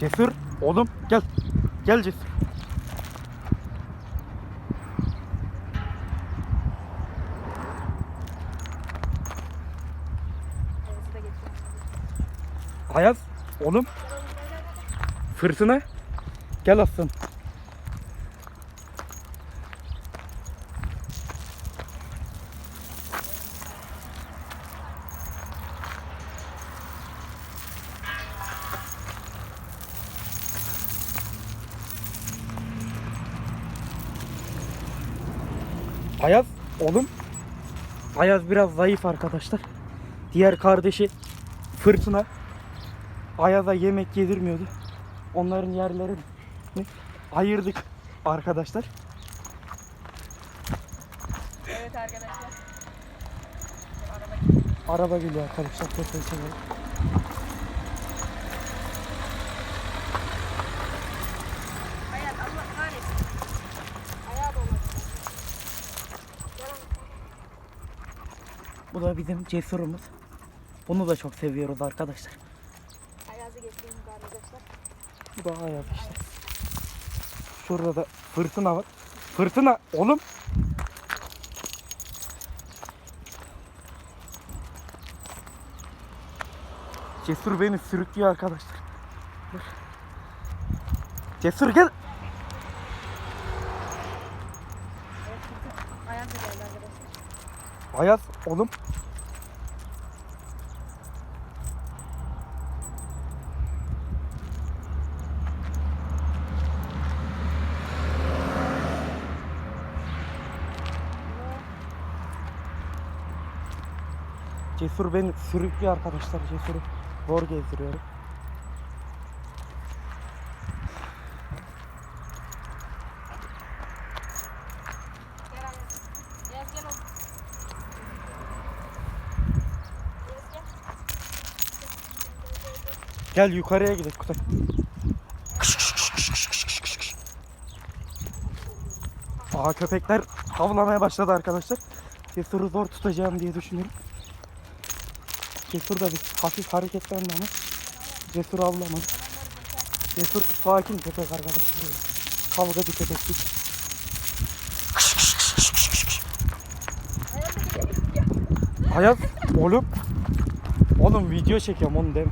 Cesur oğlum gel. Gel Cesur. Ayaz oğlum. Fırtına. Gel aslan. Ayaz oğlum. Ayaz biraz zayıf arkadaşlar. Diğer kardeşi Fırtına Ayaz'a yemek yedirmiyordu. Onların yerlerini ayırdık arkadaşlar. Evet arkadaşlar. Araba geliyor arkadaşlar. Tekrar çekelim. Bu da bizim cesurumuz. Bunu da çok seviyoruz arkadaşlar. Ayazı geçtiğimiz arkadaşlar. Bu da Ayaz işte. Şurada da fırtına var. Fırtına oğlum. Cesur beni sürüklüyor arkadaşlar. Dur. Cesur gel. Ayaz da geldi arkadaşlar. Ayaz oğlum. Cesur beni sürüklüyor arkadaşlar. Cesur'u zor gezdiriyorum. Gel Ayaz. Ayaz gel oğlum. Ayaz gel. Gel yukarıya gidelim Kutay. Aa köpekler havlamaya başladı arkadaşlar. Cesur'u zor tutacağım diye düşünüyorum. Cesur da bir hafif hareketlendi ama Cesur avlamadı. Cesur sakin köpek arkadaşlar. Kavgacı köpek değil. Ayaz oğlum. Oğlum video çekiyorum onu deme.